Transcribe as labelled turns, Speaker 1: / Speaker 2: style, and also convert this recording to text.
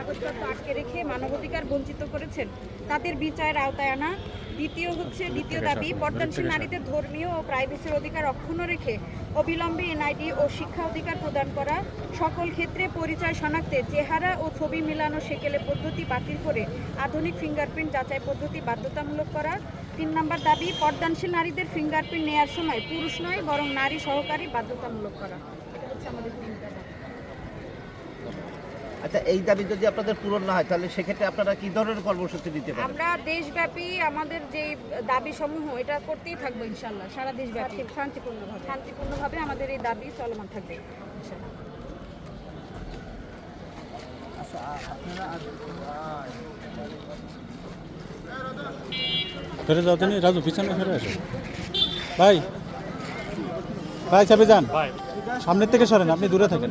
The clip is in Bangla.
Speaker 1: কাগজপত্র আটকে রেখে মানবাধিকার বঞ্চিত করেছেন তাদের বিচারের আওতায় আনা। দ্বিতীয় হচ্ছে দ্বিতীয় দাবি পর্দানশীল নারীদের ধর্মীয় ও প্রাইভেসির অধিকার অক্ষুণ্ণ রেখে অবিলম্বে এনআইডি ও শিক্ষা অধিকার প্রদান করা। সকল ক্ষেত্রে পরিচয় শনাক্তে চেহারা ও ছবি মিলানো সেকেলে পদ্ধতি বাতিল করে আধুনিক ফিঙ্গারপ্রিন্ট যাচাই পদ্ধতি বাধ্যতামূলক করা। তিন নম্বর দাবি পর্দানশীল নারীদের ফিঙ্গারপ্রিন্ট নেয়ার সময় পুরুষ নয় বরং নারী সহকারী বাধ্যতামূলক করা। এটা হচ্ছে আমাদের তিনটা দাবি।
Speaker 2: আচ্ছা এই দাবি যদি আপনাদের পূরণ না হয় তাহলে সেক্ষেত্রে আপনারা কি ধরনের কর্মসূচি দিতে পারেন?
Speaker 1: আমরা দেশব্যাপী আমাদের যে দাবি সমূহ এটা করতেই থাকব ইনশাল্লাহ সারা দেশব্যাপী। শান্তিপূর্ণভাবে। শান্তিপূর্ণভাবে আমাদের এই দাবি চলমান থাকবে ইনশাল্লাহ
Speaker 3: ফেরে যাও তিনি। রাজু পিছনে ফেরে আসো। ভাই ভাই চাপে যান সামনের থেকে সরেন আপনি দূরে থাকেন।